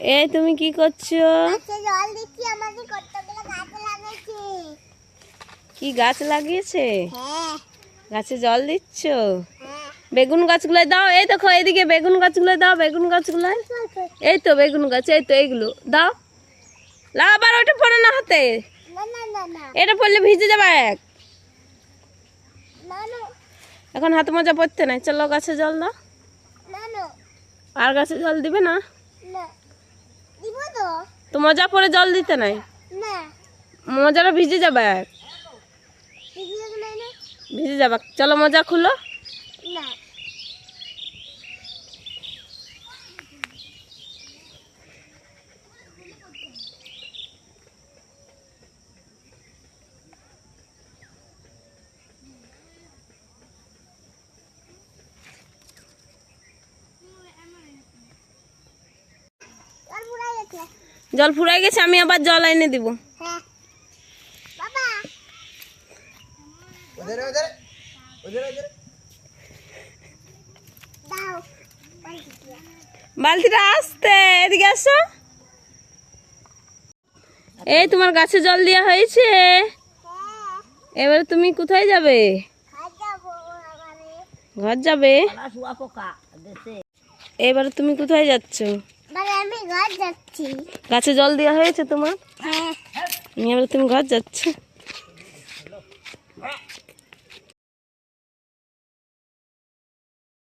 এই তুমি কি করছ? লাগাইছি কি গাছ লাগিয়েছে? হ্যাঁ। গাছে জল দিচ্ছ? হ্যাঁ। বেগুন গাছগুলো দাও। এই দেখো এইদিকে বেগুন গাছগুলো দাও বেগুন গাছগুলো এই তো বেগুন গাছ এই তো এইগুলো। দাও। লাগাবার ওটা পড়ে না হাতে। এটা পড়লে ভিজে যাবে এক। এখন হাত মজা পড়তে নাই। চলো গাছে জল দাও। আর গাছে জল দিবে না। তো। মজা পরে জল দিতে নাই? মজাটা ভিজে যাবে এক দিদি না না ভিজে যাবে। চলো মজা খুলো। না আর বুড়াই গেছে জল ফুরাই গেছে, আমি আবার জল এনে দিব। বালতিটা। আসতে, এদিকে আসো। এই তোমার গাছে জল দেওয়া হয়েছে। হ্যাঁ এবারে তুমি কোথায় যাবে? ঘর যাবে? এবারে তুমি কোথায় যাচ্ছ? আমি ঘর যাচ্ছি। গাছে জল দেওয়া হয়েছে তোমার? হ্যাঁ। তুমি ঘর যাচ্ছ?